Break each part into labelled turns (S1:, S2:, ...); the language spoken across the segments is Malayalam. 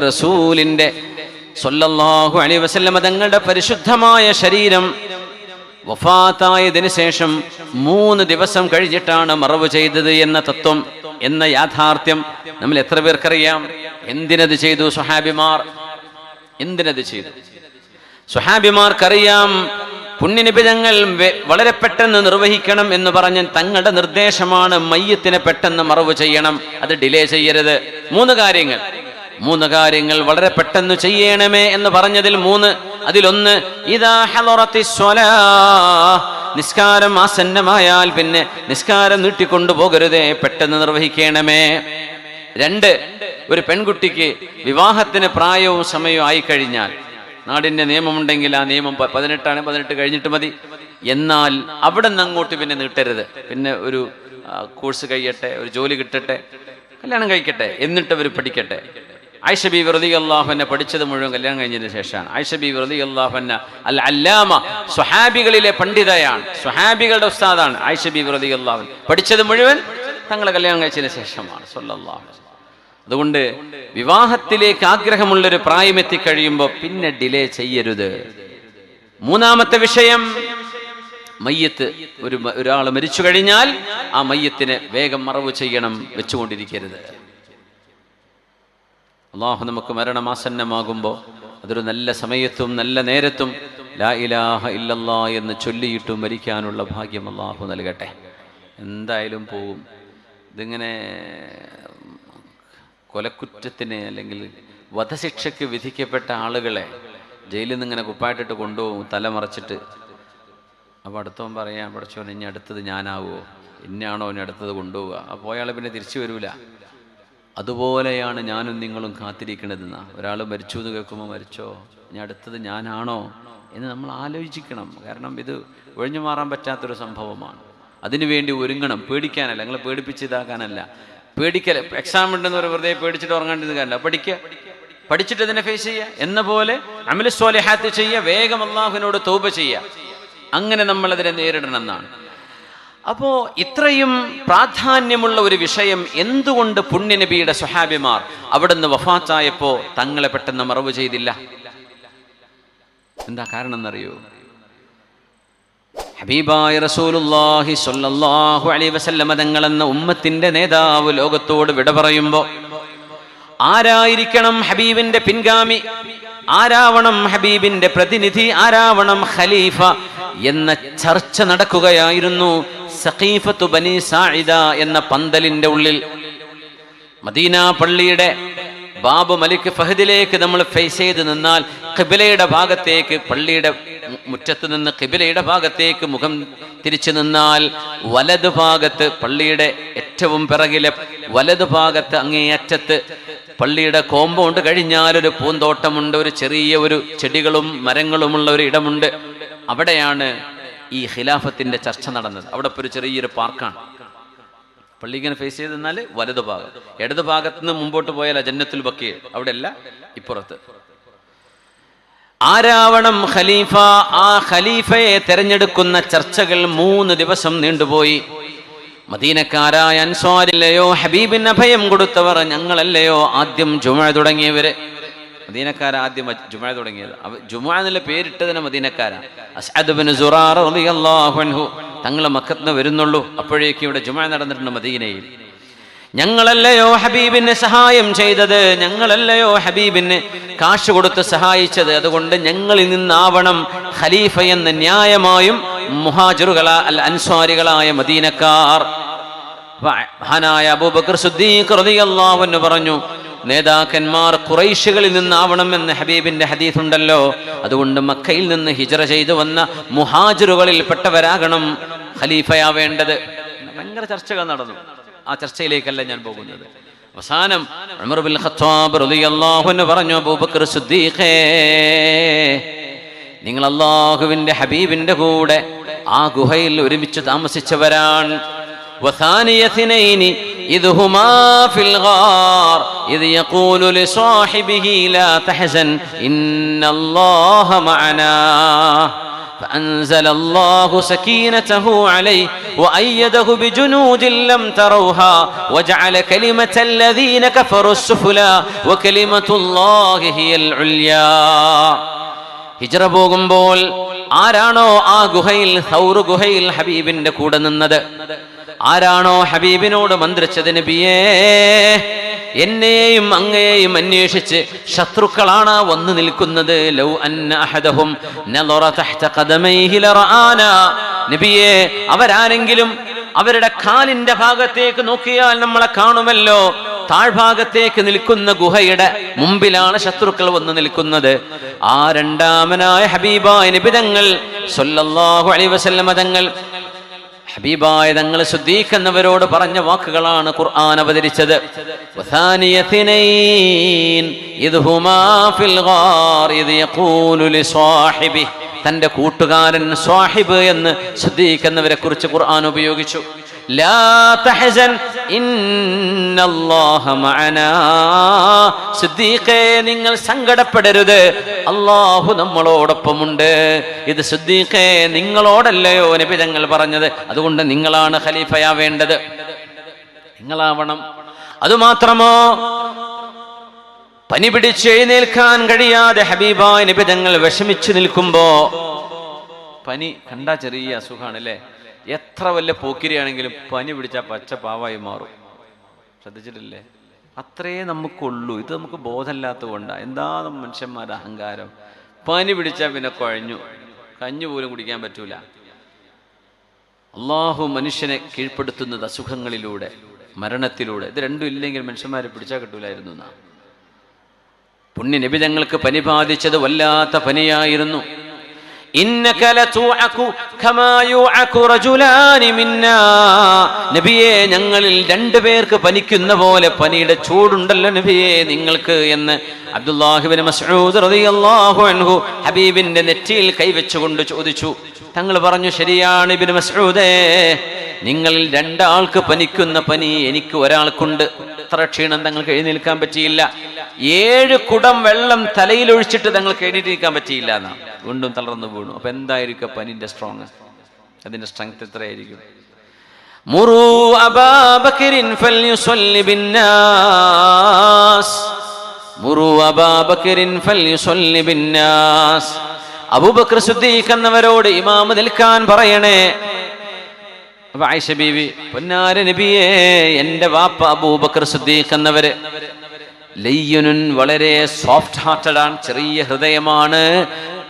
S1: റസൂലിന്റെ സൊല്ലാഹു അലി വസല്ലമ തങ്ങളുടെ പരിശുദ്ധമായ ശരീരം വഫാത്തായതിനു ശേഷം മൂന്ന് ദിവസം കഴിഞ്ഞിട്ടാണ് മറവ് ചെയ്തത് എന്ന തത്വം എന്ന യാഥാർത്ഥ്യം നമ്മൾ എത്ര പേർക്കറിയാം? എന്തിനത് ചെയ്തു സുഹാബിമാർ എന്തിനത് ചെയ്തു? സുഹാബിമാർക്കറിയാം പുണ്യനിബിതങ്ങൾ വളരെ പെട്ടെന്ന് നിർവഹിക്കണം എന്ന് പറഞ്ഞ് തങ്ങളുടെ നിർദ്ദേശമാണ് മയ്യത്തിനെ പെട്ടെന്ന് മറവ് ചെയ്യണം. അത് ഡിലേ ചെയ്യരുത്. മൂന്ന് കാര്യങ്ങൾ. മൂന്ന് കാര്യങ്ങൾ വളരെ പെട്ടെന്ന് ചെയ്യണമേ എന്ന് പറഞ്ഞതിൽ മൂന്ന്. അതിലൊന്ന് നിസ്കാരം ആസന്നമായാൽ പിന്നെ നിസ്കാരം നീട്ടിക്കൊണ്ടു പോകരുതേ പെട്ടെന്ന് നിർവഹിക്കണമേ. രണ്ട് ഒരു പെൺകുട്ടിക്ക് വിവാഹത്തിന് പ്രായവും സമയവും ആയി കഴിഞ്ഞാൽ നാടിന്റെ നിയമമുണ്ടെങ്കിൽ ആ നിയമം പതിനെട്ടാണ് പതിനെട്ട് കഴിഞ്ഞിട്ട് മതി. എന്നാൽ അവിടെ നിന്ന് അങ്ങോട്ട് പിന്നെ നീട്ടരുത്. പിന്നെ ഒരു കോഴ്സ് കഴിയട്ടെ ഒരു ജോലി കിട്ടട്ടെ കല്യാണം കഴിക്കട്ടെ എന്നിട്ട് അവർ പഠിക്കട്ടെ. ആയിഷ ബി വെറുതെ പഠിച്ചത് മുഴുവൻ കല്യാണം കഴിഞ്ഞതിന് ശേഷമാണ്. ആയിഷ ബി വെറുതെ അള്ളാഹുന്ന അൽ അല്ലാമ സുഹാബികളിലെ പണ്ഡിതയാണ്. സുഹാബികളുടെ ഉസ്താദാണ് ആയിഷ ബി വെറുതെ പഠിച്ചത് മുഴുവൻ തങ്ങളെ കല്യാണം കഴിച്ചതിന് ശേഷമാണ്. അതുകൊണ്ട് വിവാഹത്തിലേക്ക് ആഗ്രഹമുള്ളൊരു പ്രായം എത്തിക്കഴിയുമ്പോൾ പിന്നെ ഡിലേ ചെയ്യരുത്. മൂന്നാമത്തെ വിഷയം മയ്യത്ത്. ഒരു ഒരാൾ മരിച്ചു കഴിഞ്ഞാൽ ആ മയ്യത്തിനെ വേഗം മറവ് ചെയ്യണം വെച്ചുകൊണ്ടിരിക്കരുത്. അള്ളാഹു നമുക്ക് മരണമാസന്നമാകുമ്പോൾ അതൊരു നല്ല സമയത്തും നല്ല നേരത്തും ലാ ഇലാഹ ഇല്ലല്ലാ എന്ന് ചൊല്ലിയിട്ടും മരിക്കാനുള്ള ഭാഗ്യം അള്ളാഹു നൽകട്ടെ. എന്തായാലും പോവും. ഇതിങ്ങനെ കൊലക്കുറ്റത്തിന് അല്ലെങ്കിൽ വധശിക്ഷയ്ക്ക് വിധിക്കപ്പെട്ട ആളുകളെ ജയിലിൽ നിന്ന് ഇങ്ങനെ കുപ്പായിട്ടിട്ട് കൊണ്ടുപോകും തല മറച്ചിട്ട് അപ്പോൾ അടുത്തവൻ പറയാം പഠിച്ചോൻ ഇനി അടുത്തത് ഞാനാവുമോ ഇന്നാണോ ഇനി അടുത്തത് കൊണ്ടുപോവുക? അപ്പോൾ അയാൾ പിന്നെ തിരിച്ചു വരൂല. അതുപോലെയാണ് ഞാനും നിങ്ങളും കാത്തിരിക്കണതെന്ന ഒരാൾ മരിച്ചു എന്ന് കേൾക്കുമ്പോൾ മരിച്ചോ? ഇനി അടുത്തത് ഞാനാണോ? എന്ന് നമ്മൾ ആലോചിക്കണം. കാരണം ഇത് ഒഴിഞ്ഞു മാറാൻ പറ്റാത്തൊരു സംഭവമാണ്. അതിനുവേണ്ടി ഒരുങ്ങണം. പേടിക്കാനല്ല. നിങ്ങളെ പേടിപ്പിച്ച് ഇതാക്കാനല്ല. പേടിക്കൽ എക്സാം ഉണ്ടെന്ന് പറഞ്ഞ് വെറുതെ പേടിച്ചിട്ട് ഉറങ്ങാണ്ടിരിക്കാനല്ല പഠിക്കുക പഠിച്ചിട്ട് ഇതിനെ ഫേസ് ചെയ്യുക എന്ന പോലെ അമിലസ്വാലി ഹാത്ത് ചെയ്യുക വേഗം അള്ളാഹുവിനോട് തോപ ചെയ്യുക അങ്ങനെ നമ്മൾ അതിനെ നേരിടണം എന്നാണ്. അപ്പോ ഇത്രയും പ്രാധാന്യമുള്ള ഒരു വിഷയം എന്തുകൊണ്ട് പുണ്യനബിയുടെ സ്വഹാബിമാർ അവിടുന്ന് വഫാത്തായപ്പോ തങ്ങളെ പെട്ടെന്ന് മറവ് ചെയ്തില്ല? എന്താ കാരണം എന്നറിയോ ഹബീബായ സ്വല്ലല്ലാഹു അലൈഹി വസല്ലമ ഉമ്മത്തിന്റെ നേതാവ് ലോകത്തോട് വിട പറയുമ്പോ ആരായിരിക്കണം ഹബീബിന്റെ പിൻഗാമി? ആരാവണം ഹബീബിന്റെ പ്രതിനിധി ആരാവണം ഖലീഫ എന്ന ചർച്ച നടക്കുകയായിരുന്നു സഖീഫത്തു ബനി സായിദ എന്ന പന്തലിന്റെ ഉള്ളിൽ. മദീന പള്ളിയുടെ ബാബു മലിക് ഫഹദിലേക്ക് നമ്മൾ ഫേസ് ചെയ്ത് നിന്നാൽ കിബിലയുടെ ഭാഗത്തേക്ക് പള്ളിയുടെ മുറ്റത്ത് നിന്ന് കിബിലയുടെ ഭാഗത്തേക്ക് മുഖം തിരിച്ചു നിന്നാൽ വലതു ഭാഗത്ത് പള്ളിയുടെ ഏറ്റവും പിറകിലെ വലതു ഭാഗത്ത് അങ്ങേയറ്റത്ത് പള്ളിയുടെ കോമ്പൗണ്ട് കഴിഞ്ഞാൽ ഒരു പൂന്തോട്ടമുണ്ട് ഒരു ചെറിയ ഒരു ചെടികളും മരങ്ങളുമുള്ള ഒരു ഇടമുണ്ട്. അവിടെയാണ് ഈ ഖിലാഫത്തിന്റെ ചർച്ച നടന്നത്. അവിടെ ഒരു ചെറിയൊരു പാർക്കാണ്. പള്ളി ഇങ്ങനെ ഫേസ് ചെയ്ത് നിന്നാൽ വലതു ഭാഗം. ഇടതു ഭാഗത്ത് നിന്ന് മുമ്പോട്ട് പോയാൽ ജന്നത്തുൽ അവിടെ അല്ല ഇപ്പുറത്ത്. ആരാവണം ഖലീഫ? ആ ഖലീഫയെ തെരഞ്ഞെടുക്കുന്ന ചർച്ചകൾ മൂന്ന് ദിവസം നീണ്ടുപോയി. മദീനക്കാരായ അൻസ്വാരില്ലയോ ഹബീബിന് അഭയം കൊടുത്തവർ ഞങ്ങളല്ലയോ ആദ്യം ജുമ തുടങ്ങിയവരെ? മദീനക്കാര ആദ്യം ജുമ തുടങ്ങിയത്. ജുമ എന്നുള്ള പേരിട്ടതിന് മദീനക്കാരാണ് തങ്ങൾ മക്കത്ത് വരുന്നുള്ളൂ. അപ്പോഴേക്കും ഇവിടെ ജുമ നടന്നിട്ടുണ്ട് മദീനയിൽ. ഞങ്ങളല്ലയോ ഹബീബിന് സഹായം ചെയ്തത്? ഞങ്ങളല്ലയോ ഹബീബിന് കാശ് കൊടുത്ത് സഹായിച്ചത്? അതുകൊണ്ട് ഞങ്ങളിൽ നിന്നാവണം ഖലീഫ എന്ന ന്യായമായും മുഹാജിറുകളാ അൽ അൻസ്വാരികളായ മദീനക്കാർ മഹാനായ അബൂബക്കർ സുദ്ദീഖ് റളിയല്ലാഹു അൻഹു പറഞ്ഞു നേതാക്കന്മാർ കുറൈശികളിൽ നിന്നാവണം എന്ന് ഹബീബിന്റെ ഹദീസ് ഉണ്ടല്ലോ അതുകൊണ്ട് മക്കയിൽ നിന്ന് ഹിജറ ചെയ്തു വന്ന മുഹാജിറുകളിൽ പെട്ടവരാകണം ഖലീഫയാവേണ്ടത് ഭയങ്കര ചർച്ചകൾ നടന്നു. ആ ചർച്ചയിലേക്കല്ല ഞാൻ പോകുന്നത്. അവസാനം ഉമർ ബിൻ ഖത്താബ് റളിയല്ലാഹു അൻഹു പറഞ്ഞു അബൂബക്കർ സിദ്ദീഖേ നിങ്ങൾ അള്ളാഹുവിന്റെ ഹബീബിന്റെ കൂടെ ആ ഗുഹയിൽ ഒരുമിച്ച് താമസിച്ചവരാണ് وثاني اثنين إذ هما في الغار إذ يقول لصاحبه لا تحزن إن الله معنا فأنزل الله سكينته عليه وأيده بجنود لم تروها وجعل كلمة الذين كفروا السفلى وكلمة الله هي العليا ഹിജറ പോകുമ്പോൾ ആരാണോ ആ ഗുഹയിൽ സൗർ ഗുഹയിൽ ഹബീബിന്റെ കൂടെ നിന്നത്? ആരാണോ ഹബീബിനോട് മന്ത്രിച്ചത് നബിയേ? എന്നെയും അങ്ങയെയും അന്വേഷിച്ച് ശത്രുക്കളാണ് വന്നു നിൽക്കുന്നത്. ലൗ അന്ന അഹദഹും നളറ തഹ്ത ഖദമൈഹി ലറആന നബിയേ അവരാരെങ്കിലും അവരുടെ കാലിന്റെ ഭാഗത്തേക്ക് നോക്കിയാൽ നമ്മളെ കാണുമല്ലോ. താഴ്ഭാഗത്തേക്ക് നിൽക്കുന്ന ഗുഹയുടെ മുമ്പിലാണ് ശത്രുക്കൾ വന്ന് നിൽക്കുന്നത്. ആ രണ്ടാമനായ ഹബീബായ നിബിതങ്ങൾ സൊല്ലാഹു അലൈവസല്ല മതങ്ങൾ ഹബീബായ തങ്ങൾ സുദ്ദീഖ് എന്നവരോട് പറഞ്ഞ വാക്കുകളാണ് ഖുർആൻ അവതരിച്ചത്. തന്റെ കൂട്ടുകാരൻ സ്വാഹിബ് എന്ന് സുദ്ദീഖ് കുറിച്ച് ഖുർആൻ ഉപയോഗിച്ചു. നിങ്ങൾ സങ്കടപ്പെടരുത്. അള്ളാഹു നമ്മളോടൊപ്പമുണ്ട്. ഇത് സിദ്ദീഖേ നിങ്ങളോടല്ലയോ നബി തങ്ങൾ പറഞ്ഞത്. അതുകൊണ്ട് നിങ്ങളാണ് ഖലീഫയാവേണ്ടത് നിങ്ങളാവണം. അതുമാത്രമോ? പനി പിടിച്ച് എഴുന്നേൽക്കാൻ കഴിയാതെ ഹബീബായ നിബിതങ്ങൾ വിഷമിച്ചു നിൽക്കുമ്പോ പനി കണ്ട ചെറിയ അസുഖാണ് അല്ലേ എത്ര വല്ല പോക്കിരിയാണെങ്കിലും പനി പിടിച്ചാൽ പച്ച പാവായി മാറും. ശ്രദ്ധിച്ചിട്ടില്ലേ? അത്രേ നമുക്കുള്ളൂ. ഇത് നമുക്ക് ബോധമില്ലാത്ത കൊണ്ടാണ് എന്താ മനുഷ്യന്മാരുടെ അഹങ്കാരം? പനി പിടിച്ചാൽ പിന്നെ കുഴഞ്ഞു. കഞ്ഞു പോലും കുടിക്കാൻ പറ്റൂല. അള്ളാഹു മനുഷ്യനെ കീഴ്പ്പെടുത്തുന്നത് അസുഖങ്ങളിലൂടെ മരണത്തിലൂടെ. ഇത് രണ്ടും ഇല്ലെങ്കിൽ മനുഷ്യന്മാരെ പിടിച്ചാൽ കിട്ടൂലായിരുന്നു എന്നാ. പനി ബാധിച്ചത് വല്ലാത്ത പനിയായിരുന്നു. നബിയേ ഞങ്ങളിൽ രണ്ടു പേർക്ക് പനിക്കുന്ന പോലെ പനിയുടെ ചൂടുണ്ടല്ലോ നബിയേ നിങ്ങൾക്ക് എന്ന് അബ്ദുല്ലാഹിബിൻ മസ്ഊദ് റളിയല്ലാഹു അൻഹു ഹബീബിന്റെ നെറ്റിയിൽ കൈവച്ചുകൊണ്ട് ചോദിച്ചു. തങ്ങൾ പറഞ്ഞു ശരിയാണ് ഇബ്നു മസ്ഊദേ നിങ്ങളിൽ രണ്ടാൾക്ക് പനിക്കുന്ന പനി എനിക്ക് ഒരാൾക്കുണ്ട് അത്ര ക്ഷീണം തങ്ങൾക്ക് എഴുന്നേൽക്കാൻ പറ്റിയില്ല. ഏഴ് കുടം വെള്ളം തലയിൽ ഒഴിച്ചിട്ട് തങ്ങൾക്ക് കഴിഞ്ഞിട്ടിരിക്കാൻ പറ്റിയില്ല എന്നാ. വീണ്ടും തളർന്നു വീണു. അപ്പൊ എന്തായിരിക്കും പനിന്റെ സ്ട്രോങ് അതിന്റെ സ്ട്രെങ്ത് എത്രയായിരിക്കും? അബൂബക്കർ സിദ്ദീഖ് നിൽക്കാൻ പറയണേ. ബീവി പൊന്നാര എന്റെ വാപ്പ അബൂബക്കർ എന്നവര്. ലയ്യനുൻ വളരെ സോഫ്റ്റ് ഹാർട്ടഡാണ് ചെറിയ ഹൃദയമാണ്.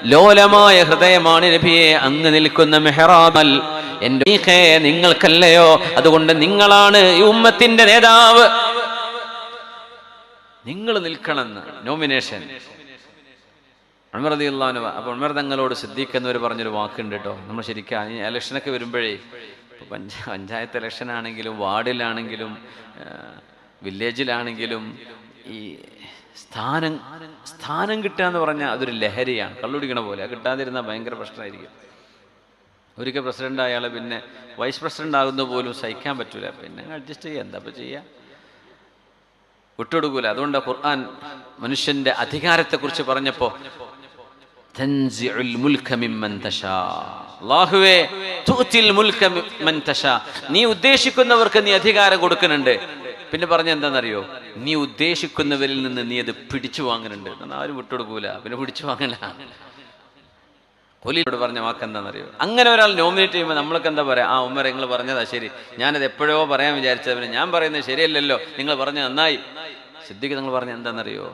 S1: ലോലമായ ഹൃദയമാണ് നബിയെ. അങ്ങ് നിൽക്കുന്ന മെഹറാബൽ എന്റെ ഈഖേ, നിങ്ങൾക്കല്ലയോ? അതുകൊണ്ട് നിങ്ങളാണ് ഈ ഉമ്മത്തിന്റെ നേതാവ്. നിങ്ങൾ നിൽക്കണമെന്ന് നോമിനേഷൻ. ഉമർ അപ്പൊ ഉമർ തങ്ങളോട് സിദ്ദീഖ് പറഞ്ഞൊരു വാക്കുണ്ട് കേട്ടോ. നമ്മൾ ശരിക്കും ഈ ഇലക്ഷനൊക്കെ വരുമ്പോഴേ പഞ്ചായത്ത് ഇലക്ഷൻ ആണെങ്കിലും വാർഡിലാണെങ്കിലും വില്ലേജിലാണെങ്കിലും ഈ സ്ഥാനം സ്ഥാനം കിട്ടുക എന്ന് പറഞ്ഞാൽ അതൊരു ലഹരിയാണ്. കള്ളുടിക്കണ പോലെ. കിട്ടാതിരുന്നാൽ ഭയങ്കര പ്രശ്നമായിരിക്കും. ഒരിക്കൽ പ്രസിഡന്റ് അയാൾ പിന്നെ വൈസ് പ്രസിഡന്റ് ആകുന്ന പോലും സഹിക്കാൻ പറ്റൂല. പിന്നെ അഡ്ജസ്റ്റ് ചെയ്യുക എന്താ ചെയ്യാ? ചെയ്യുക വിട്ടുകൊടുക്കൂല. അതുകൊണ്ട് ഖുർആൻ മനുഷ്യന്റെ അധികാരത്തെക്കുറിച്ച് പറഞ്ഞപ്പോൾ. നീ ഉദ്ദേശിക്കുന്നവർക്ക് നീ അധികാരം കൊടുക്കുന്നുണ്ട്. പിന്നെ പറഞ്ഞ എന്താണെന്നറിയോ? നീ ഉദ്ദേശിക്കുന്നവരിൽ നിന്ന് നീ അത് പിടിച്ചു വാങ്ങുന്നുണ്ട്. എന്നാൽ ആരും വിട്ടുകൊടുക്കൂല പിന്നെ പിടിച്ചു വാങ്ങല കൊലിയോട് പറഞ്ഞ വാക്ക് എന്താണെന്നറിയോ? അങ്ങനെ ഒരാൾ നോമിനേറ്റ് ചെയ്യുമ്പോൾ നമ്മൾക്ക് എന്താ പറയാ? ആ ഉമ്മർ നിങ്ങൾ പറഞ്ഞതാ ശരി. ഞാനത് എപ്പോഴോ പറയാൻ വിചാരിച്ചത്. പിന്നെ ഞാൻ പറയുന്നത് ശരിയല്ലല്ലോ. നിങ്ങൾ പറഞ്ഞ നന്നായി. സിദ്ദിഖ് നിങ്ങൾ പറഞ്ഞ എന്താണെന്നറിയോ?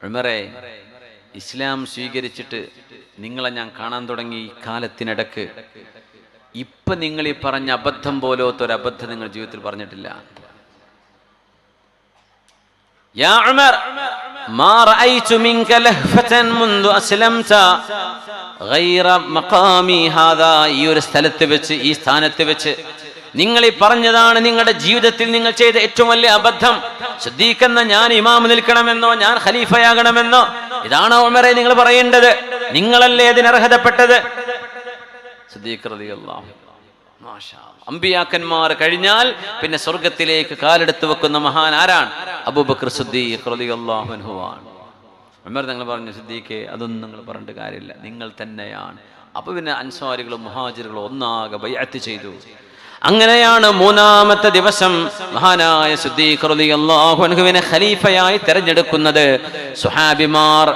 S1: ഉമറെ ഇസ്ലാം സ്വീകരിച്ചിട്ട് നിങ്ങളെ ഞാൻ കാണാൻ തുടങ്ങി ഈ കാലത്തിനിടക്ക്. ഇപ്പൊ നിങ്ങൾ ഈ പറഞ്ഞ അബദ്ധം പോലത്തെ ഒരു അബദ്ധം നിങ്ങൾ ജീവിതത്തിൽ പറഞ്ഞിട്ടില്ല. يا عمر ما رأيت منك لهفة منذ أسلمت غير مقامي هذا ഈ ഒരു സ്ഥലത്ത് വെച്ച് ഈ സ്ഥാനത്ത് വെച്ച് നിങ്ങൾ ഈ പറഞ്ഞതാണ് നിങ്ങളുടെ ജീവിതത്തിൽ നിങ്ങൾ ചെയ്ത ഏറ്റവും വലിയ അബദ്ധം ശ്രദ്ധിക്കുന്ന ഞാൻ ഇമാം നിൽക്കണമെന്നോ ഞാൻ ഖലീഫയാകണമെന്നോ ഇതാണോ ഉമറെ നിങ്ങൾ പറയേണ്ടത് നിങ്ങളല്ലേ ഇതിന് അർഹതപ്പെട്ടത് സിദ്ദീഖ് റളിയല്ലാഹു മാഷാ അല്ലാ. അമ്പിയാക്കന്മാർ കഴിഞ്ഞാൽ പിന്നെ സ്വർഗത്തിലേക്ക് കാലെടുത്ത് വെക്കുന്ന മഹാൻ ആരാണ്? അബൂബക്കർ സിദ്ദീഖ് റളിയല്ലാഹു അൻഹുവാണ്. ഉമർ നിങ്ങൾ പറഞ്ഞു സിദ്ദീഖെ അതൊന്നും നിങ്ങൾ പറഞ്ഞിട്ട് കാര്യമില്ല. നിങ്ങൾ തന്നെയാണ്. അപ്പൊ പിന്നെ അൻസ്വാരികളും മുഹാജിറുകളും ഒന്നാകെ ബയ്യത്ത് ചെയ്തു. അങ്ങനെയാണ് മൂന്നാമത്തെ ദിവസം മഹാനായ സുദ്ദീഖ്ലാഹുവിനെ ഖലീഫയായി തെരഞ്ഞെടുക്കുന്നത്. സുഹാബിമാർ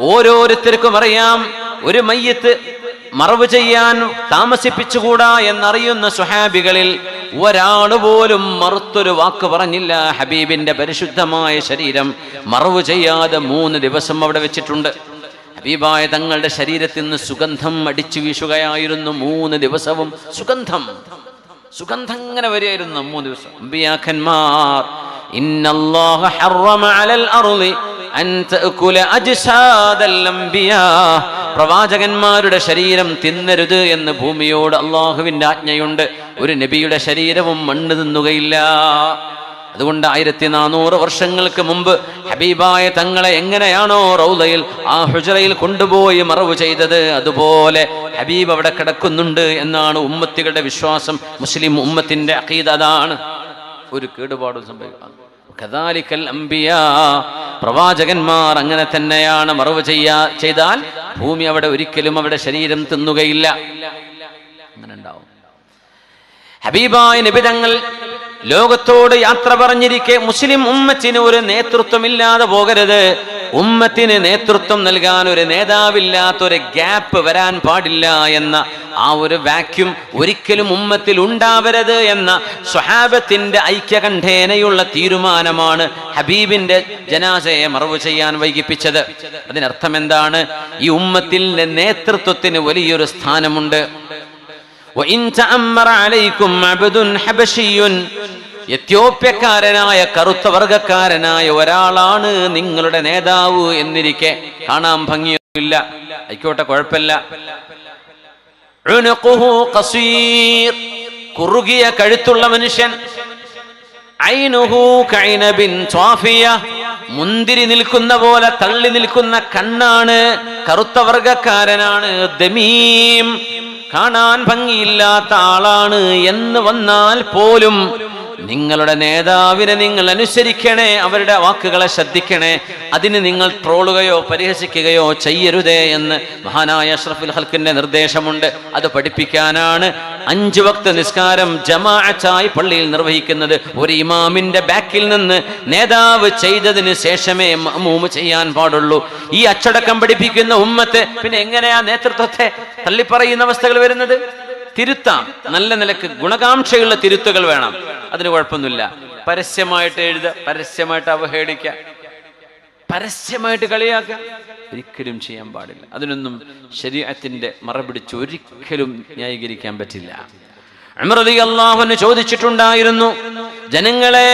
S1: ഓരോരുത്തർക്കും അറിയാം ഒരു മയ്യത്ത് മറവ് ചെയ്യാൻ താമസിപ്പിച്ചുകൂടാ എന്നറിയുന്ന സുഹാബികളിൽ ഒരാൾ പോലും മറുത്തൊരു വാക്ക് പറഞ്ഞില്ല. ഹബീബിന്റെ പരിശുദ്ധമായ ശരീരം മറവ് ചെയ്യാതെ മൂന്ന് ദിവസം അവിടെ വെച്ചിട്ടുണ്ട്. ഹബീബായ തങ്ങളുടെ ശരീരത്തിൽ നിന്ന് സുഗന്ധം അടിച്ചു വീശുകയായിരുന്നു. മൂന്ന് ദിവസവും സുഗന്ധം. സുഗന്ധം ഇങ്ങനെ വരികയായിരുന്നു മൂന്ന് ദിവസം. അമ്പിയാക്കന്മാർ ഇന്നല്ലാഹ ഹറമ അലൽ അർളി അൻ തഅകുല അജ്സാദൽ അംബിയാ പ്രവാചകന്മാരുടെ ശരീരം തിന്നരുത് എന്ന് ഭൂമിയോട് അള്ളാഹുവിന്റെ ആജ്ഞയുണ്ട്. ഒരു നബിയുടെ ശരീരവും മണ്ണ് തിന്നുകയില്ല. അതുകൊണ്ട് ആയിരത്തി നാനൂറ് വർഷങ്ങൾക്ക് മുമ്പ് ഹബീബായ തങ്ങളെ എങ്ങനെയാണോ റൗലയിൽ ആ ഹുജറയിൽ കൊണ്ടുപോയി മറവ് ചെയ്തത് അതുപോലെ ഹബീബ് അവിടെ കിടക്കുന്നുണ്ട് എന്നാണ് ഉമ്മത്തികളുടെ വിശ്വാസം. മുസ്ലിം ഉമ്മത്തിന്റെ അഖീദ അതാണ്. ഒരു കേടുപാടും സംഭവിക്കാം കദാലിക്കൽ അംബിയ. പ്രവാചകന്മാർ അങ്ങനെ തന്നെയാണ് മറവ് ചെയ്യാ ചെയ്താൽ ഭൂമി അവിടെ ഒരിക്കലും അവിടെ ശരീരം തിന്നുകയില്ല. അങ്ങനെ ഉണ്ടാവും ഹബീബായ നിബിതങ്ങൾ ലോകത്തോട് യാത്ര പറഞ്ഞിരിക്കെ മുസ്ലിം ഉമ്മച്ചിന് ഒരു നേതൃത്വമില്ലാതെ പോകരുത്. ഉമ്മത്തിന് നേതൃത്വം നൽകാൻ ഒരു നേതാവില്ലാത്ത ഒരു ഗ്യാപ്പ് വരാൻ പാടില്ല എന്ന ആ ഒരു വാക്യൂം ഒരിക്കലും ഉമ്മത്തിൽ ഉണ്ടാവരുത് എന്ന സ്വഹാബത്തിന്റെ ഐക്യകണ്ഠേനയുള്ള തീരുമാനമാണ് ഹബീബിന്റെ ജനാസയെ മറവ് ചെയ്യാൻ വൈകിപ്പിച്ചത് അതിനർത്ഥം എന്താണ് ഈ ഉമ്മത്തിന്റെ നേതൃത്വത്തിന് വലിയൊരു സ്ഥാനമുണ്ട് وإن تأمر عليكم عبد حبشي എത്യോപ്യക്കാരനായ കറുത്ത വർഗക്കാരനായ ഒരാളാണ് നിങ്ങളുടെ നേതാവ് എന്നിരിക്കെ. കാണാൻ ഭംഗിയൊന്നുമില്ല ആയിക്കോട്ടെ കുഴപ്പമില്ല. കുറുകിയ കഴുത്തുള്ള മനുഷ്യൻ. മുന്തിരി നിൽക്കുന്ന പോലെ തള്ളി നിൽക്കുന്ന കണ്ണാണ് കറുത്ത വർഗക്കാരനാണ് ദമീം. കാണാൻ ഭംഗിയില്ലാത്ത ആളാണ് എന്ന് വന്നാൽ പോലും നിങ്ങളുടെ നേതാവിനെ നിങ്ങൾ അനുസരിക്കണേ അവരുടെ വാക്കുകളെ ശ്രദ്ധിക്കണേ അതിന് നിങ്ങൾ ട്രോളുകയോ പരിഹസിക്കുകയോ ചെയ്യരുതേ എന്ന് മഹാനായ അഷ്റഫുൽ ഹൽക്കിന്റെ നിർദ്ദേശമുണ്ട്. അത് പഠിപ്പിക്കാനാണ് അഞ്ചു വക്ത നിസ്കാരം ജമാഅത്തായി പള്ളിയിൽ നിർവഹിക്കുന്നത്. ഒരു ഇമാമിന്റെ ബാക്കിൽ നിന്ന് നേതാവ് ചെയ്തതിന് ശേഷമേ മമൂമ് ചെയ്യാൻ പാടുള്ളൂ. ഈ അച്ചടക്കം പഠിപ്പിക്കുന്ന ഉമ്മത്ത് പിന്നെ എങ്ങനെയാ നേതൃത്വത്തെ തള്ളിപ്പറയുന്ന അവസ്ഥകൾ വരുന്നത്? തിരുത്താം. നല്ല നിലയ്ക്ക് ഗുണകാംക്ഷയുള്ള തിരുത്തുകൾ വേണം. അതിന് കുഴപ്പമൊന്നുമില്ല. പരസ്യമായിട്ട് എഴുതുക പരസ്യമായിട്ട് അവഹേളിക്കുക പരസ്യമായിട്ട് കളിയാക്കുക. ഒരിക്കലും ചെയ്യാൻ പാടില്ല. അതിനൊന്നും ശരീരത്തിന്റെ മറപിടിച്ച് ഒരിക്കലും ന്യായീകരിക്കാൻ പറ്റില്ല. അമൃതി അള്ളാഹുന് ചോദിച്ചിട്ടുണ്ടായിരുന്നു ജനങ്ങളെ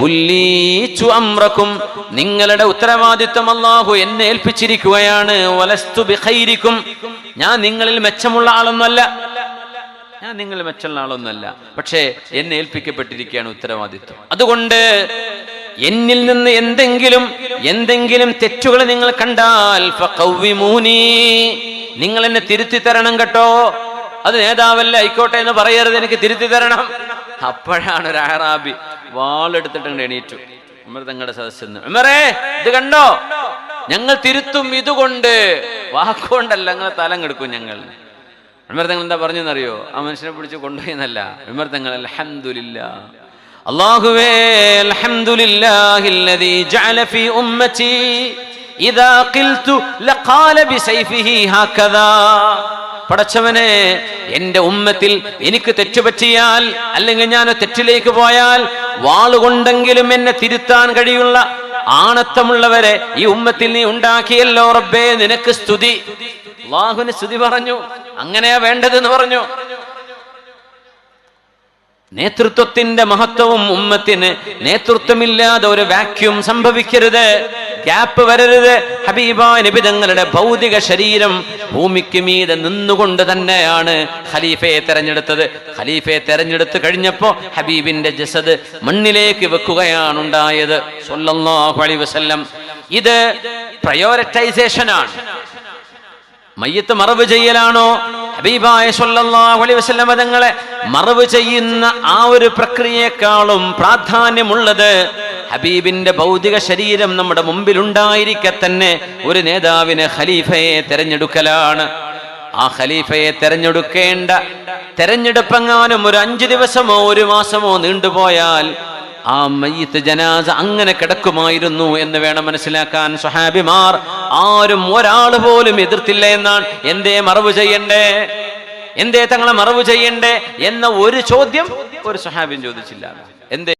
S1: ഉല്ലീച്ചു അമ്രക്കും നിങ്ങളുടെ ഉത്തരവാദിത്വം അള്ളാഹു എന്നെ ഏൽപ്പിച്ചിരിക്കുകയാണ്. വലസ്തു ബിഖൈരിക്കും. ഞാൻ നിങ്ങളിൽ മെച്ചമുള്ള ആളൊന്നുമല്ല. ഞാൻ നിങ്ങൾ മെച്ചുള്ള ആളൊന്നുമല്ല. പക്ഷേ എന്നെ ഏൽപ്പിക്കപ്പെട്ടിരിക്കുകയാണ് ഉത്തരവാദിത്വം. അതുകൊണ്ട് എന്നിൽ നിന്ന് എന്തെങ്കിലും എന്തെങ്കിലും തെറ്റുകൾ നിങ്ങൾ കണ്ടാൽ. നിങ്ങൾ എന്നെ തിരുത്തി തരണം കേട്ടോ. അത് നേതാവല്ല ആയിക്കോട്ടെ എന്ന് പറയരുത് എനിക്ക് തിരുത്തി തരണം അപ്പോഴാണ് ഒരു അഹറാബി വാളെടുത്തിട്ടുണ്ട് എണീറ്റു. ഉമർ തങ്ങളുടെ സദസ്സെന്ന് ഇത് കണ്ടോ? ഞങ്ങൾ തിരുത്തും ഇതുകൊണ്ട്. വാക്കുകൊണ്ടല്ല ഞങ്ങൾ തലം കെടുക്കും ഞങ്ങൾ. ഉമർ എന്താ പറഞ്ഞെന്നറിയോ? ആ മനുഷ്യനെ പിടിച്ച് കൊണ്ടുപോയെന്നല്ല. വിമർത്തങ്ങൾ അലഹമില്ല അള്ളാഹുവേ അൽഹംദുലില്ല. അല്ലാഹുവേ ജഅല ഫീ ഉമ്മതി ഇദാ ഖിൽതു ലഖാല പടച്ചവനെ എന്റെ ഉമ്മത്തിൽ എനിക്ക് തെറ്റുപറ്റിയാൽ അല്ലെങ്കിൽ ഞാൻ തെറ്റിലേക്ക് പോയാൽ വാളുകൊണ്ടെങ്കിലും എന്നെ തിരുത്താൻ കഴിയുള്ള ആണത്തമുള്ളവരെ ഈ ഉമ്മത്തിൽ നീ ഉണ്ടാക്കിയല്ലോ റബ്ബേ നിനക്ക് സ്തുതി. അള്ളാഹുവിന് സ്തുതി പറഞ്ഞു. അങ്ങനെയാ വേണ്ടതെന്ന് പറഞ്ഞു. നേതൃത്വത്തിന്റെ മഹത്വവും ഉമ്മത്തിന് നേതൃത്വമില്ലാതെ ഒരു വാക്യൂം സംഭവിക്കരുത്. ഗ്യാപ്പ് വരരുത്. ഹബീബ നിബിതങ്ങളുടെ ഭൗതിക ശരീരം ഭൂമിക്ക് മീതെ നിന്നുകൊണ്ട് തന്നെയാണ് ഖലീഫയെ തെരഞ്ഞെടുത്തത്. ഖലീഫയെ തെരഞ്ഞെടുത്ത് കഴിഞ്ഞപ്പോ ഹബീബിന്റെ ജസദ് മണ്ണിലേക്ക് വെക്കുകയാണ് ഉണ്ടായത്. സൊല്ലാഹു അലൈഹി വസല്ലം. ഇത് പ്രയോറിറ്റൈസേഷൻ ആണ്. മയ്യത്ത് മറവ് ചെയ്യലാണോ? ഹബീബായ സൊല്ലാഹുലി വസല്ലം തങ്ങളെ മറവ് ചെയ്യുന്ന ആ ഒരു പ്രക്രിയയെക്കാളും പ്രാധാന്യമുള്ളത് ഹബീബിന്റെ ഭൗതിക ശരീരം നമ്മുടെ മുമ്പിലുണ്ടായിരിക്കെ തന്നെ ഒരു നേതാവിന് ഖലീഫയെ തെരഞ്ഞെടുക്കലാണ്. ആ ഖലീഫയെ തെരഞ്ഞെടുക്കേണ്ട തെരഞ്ഞെടുപ്പെങ്ങാനും ഒരു അഞ്ചു ദിവസമോ ഒരു മാസമോ നീണ്ടുപോയാൽ ആ മയ്യത്ത് ജനാസ അങ്ങനെ കിടക്കുമായിരുന്നു എന്ന് വേണം മനസ്സിലാക്കാൻ സ്വഹാബിമാർ. ആരും ഒരാൾ പോലും എതിർത്തില്ല എന്നാണ്. എന്തേ മറവ് ചെയ്യണ്ടേ? എന്തേ തങ്ങളെ മറവ് ചെയ്യണ്ടേ? എന്ന ഒരു ചോദ്യം ഒരു സ്വഹാബിൻ ചോദിച്ചില്ല. എന്തേ